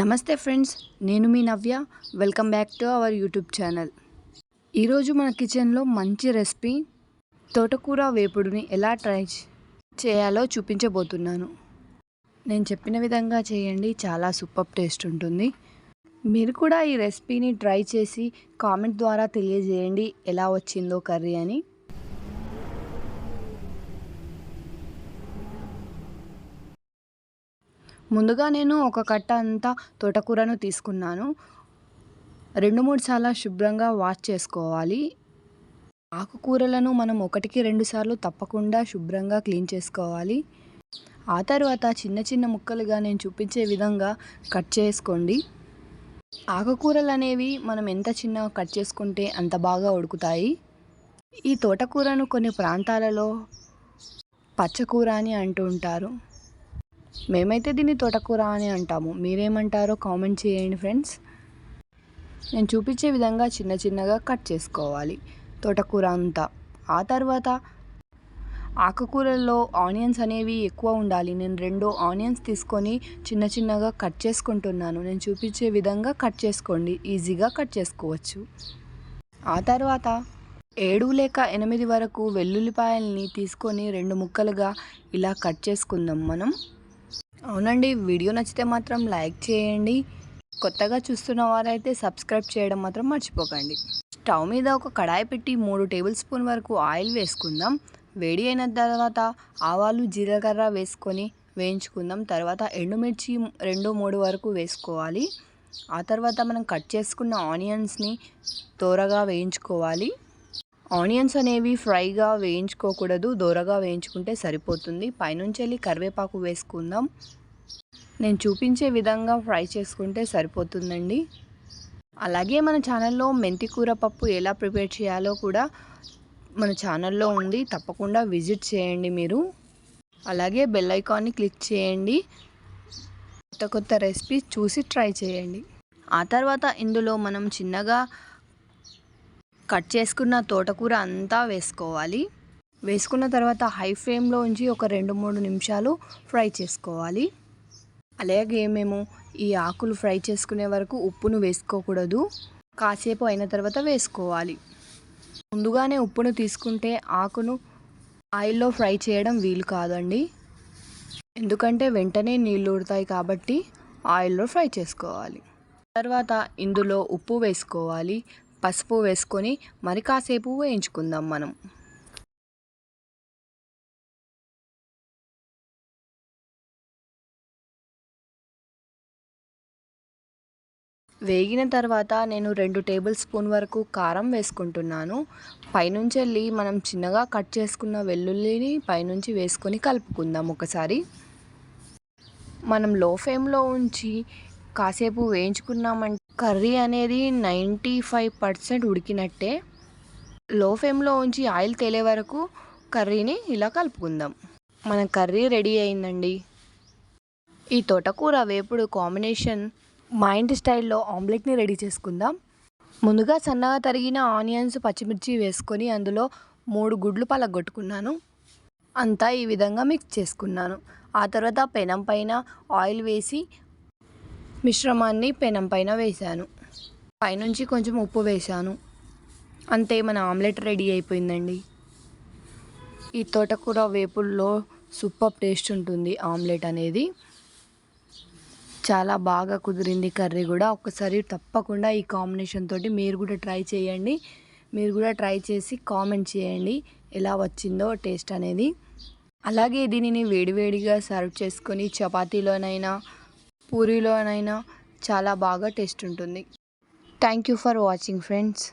నమస్తే ఫ్రెండ్స్ నేను మీ Navya. Welcome back to our YouTube channel. ఈరోజు మన కిచెన్లో మంచి రెసిపీ తోటకూర వేపుడుని ఎలా ట్రై చేయాలో చూపించబోతున్నాను. నేను చెప్పిన విధంగా చేయండి చాలా సూపర్ టేస్ట్ ఉంటుంది. మీరు కూడా ఈ రెసిపీని ట్రై చేసి కామెంట్ ద్వారా తెలియజేయండి ఎలా వచ్చిందో కర్రీ అని. ముందుగా నేను ఒక కట్ట అంతా తోటకూరను తీసుకున్నాను. రెండు మూడు సార్లు శుభ్రంగా వాష్ చేసుకోవాలి. ఆకుకూరలను మనం ఒకటికి రెండు సార్లు తప్పకుండా శుభ్రంగా క్లీన్ చేసుకోవాలి. ఆ తర్వాత చిన్న చిన్న ముక్కలుగా నేను చూపించే విధంగా కట్ చేసుకోండి. ఆకుకూరలు అనేవి మనం ఎంత చిన్నగా కట్ చేసుకుంటే అంత బాగా ఉడుకుతాయి. ఈ తోటకూరను కొన్ని ప్రాంతాలలో పచ్చకూర అని అంటూ ఉంటారు. మేమైతే దీన్ని తోటకూర అని అంటాము. మీరేమంటారో కామెంట్ చేయండి ఫ్రెండ్స్. నేను చూపించే విధంగా చిన్న చిన్నగా కట్ చేసుకోవాలి తోటకూర అంతా. ఆ తర్వాత ఆకుకూరల్లో ఆనియన్స్ అనేవి ఎక్కువ ఉండాలి. నేను రెండు ఆనియన్స్ తీసుకొని చిన్న చిన్నగా కట్ చేసుకుంటున్నాను. నేను చూపించే విధంగా కట్ చేసుకోండి. ఈజీగా కట్ చేసుకోవచ్చు. ఆ తర్వాత ఏడు లేక ఎనిమిది వరకు వెల్లుల్లిపాయల్ని తీసుకొని రెండు ముక్కలుగా ఇలా కట్ చేసుకుందాం మనం. అవునండి వీడియో నచ్చితే మాత్రం లైక్ చేయండి. కొత్తగా చూస్తున్న వారైతే సబ్స్క్రైబ్ చేయడం మాత్రం మర్చిపోకండి. స్టవ్ మీద ఒక కడాయి పెట్టి మూడు టేబుల్ స్పూన్ వరకు ఆయిల్ వేసుకుందాం. వేడి అయిన తర్వాత ఆవాలు జీలకర్ర వేసుకొని వేయించుకుందాం. తర్వాత ఎండుమిర్చి రెండు మూడు వరకు వేసుకోవాలి. ఆ తర్వాత మనం కట్ చేసుకున్న ఆనియన్స్ని త్వరగా వేయించుకోవాలి. ఆనియన్స్ అనేవి ఫ్రైగా వేయించుకోకూడదు దూరగా వేయించుకుంటే సరిపోతుంది. పైనుంచి వెళ్ళి కరివేపాకు వేసుకుందాం. నేను చూపించే విధంగా ఫ్రై చేసుకుంటే సరిపోతుందండి. అలాగే మన ఛానల్లో మెంతి కూర పప్పు ఎలా ప్రిపేర్ చేయాలో కూడా మన ఛానల్లో ఉంది. తప్పకుండా విజిట్ చేయండి మీరు. అలాగే బెల్ ఐకాన్ని క్లిక్ చేయండి. కొత్త కొత్త రెసిపీస్ చూసి ట్రై చేయండి. ఆ తర్వాత ఇందులో మనం చిన్నగా కట్ చేసుకున్న తోటకూర అంతా వేసుకోవాలి. వేసుకున్న తర్వాత హై ఫ్లేమ్లో ఉంచి ఒక రెండు మూడు నిమిషాలు ఫ్రై చేసుకోవాలి. అలాగే మేము ఈ ఆకులు ఫ్రై చేసుకునే వరకు ఉప్పును వేసుకోకూడదు. కాసేపు అయిన తర్వాత వేసుకోవాలి. ముందుగానే ఉప్పును తీసుకుంటే ఆకును ఆయిల్లో ఫ్రై చేయడం వీలు కాదండి. ఎందుకంటే వెంటనే నీళ్ళు ఉడతాయి కాబట్టి ఆయిల్లో ఫ్రై చేసుకోవాలి. తర్వాత ఇందులో ఉప్పు వేసుకోవాలి. పసుపు వేసుకొని మరి కాసేపు వేయించుకుందాం మనం. వేగిన తర్వాత నేను రెండు టేబుల్ స్పూన్ వరకు కారం వేసుకుంటున్నాను. పైనుంచి వెళ్ళి మనం చిన్నగా కట్ చేసుకున్న వెల్లుల్లిని పైనుంచి వేసుకొని కలుపుకుందాం ఒకసారి. మనం లో ఫ్లేమ్లో ఉంచి కాసేపు వేయించుకున్నామంటే కర్రీ అనేది నైంటీ ఫైవ్ పర్సెంట్ ఉడికినట్టే లో ఫ్లేమ్లో ఉంచి ఆయిల్ తేలే వరకు కర్రీని ఇలా కలుపుకుందాం. మన కర్రీ రెడీ అయిందండి. ఈ తోటకూర వేపుడు కాంబినేషన్ మా ఇంటి స్టైల్లో ఆమ్లెట్ని రెడీ చేసుకుందాం. ముందుగా సన్నగా తరిగిన ఆనియన్స్ పచ్చిమిర్చి వేసుకొని అందులో మూడు గుడ్లు పలగొట్టుకున్నాను. అంతా ఈ విధంగా మిక్స్ చేసుకున్నాను. ఆ తర్వాత పెనం పైన ఆయిల్ వేసి మిశ్రమాన్ని పెనం పైన వేశాను. పైనుంచి కొంచెం ఉప్పు వేశాను. అంతే మన ఆమ్లెట్ రెడీ అయిపోయిందండి. ఈ తోటకూర వేపుల్లో సూపర్ టేస్ట్ ఉంటుంది ఆమ్లెట్ అనేది. చాలా బాగా కుదిరింది కర్రీ కూడా. ఒకసారి తప్పకుండా ఈ కాంబినేషన్ తోటి మీరు కూడా ట్రై చేయండి. మీరు కూడా ట్రై చేసి కామెంట్ చేయండి. ఎలా వచ్చిందో టేస్ట్ అనేది. అలాగే దీనిని వేడివేడిగా సర్వ్ చేసుకొని చపాతీలోనైనా పూరీలోనైనా చాలా బాగా టేస్ట్ ఉంటుంది. Thank you for watching friends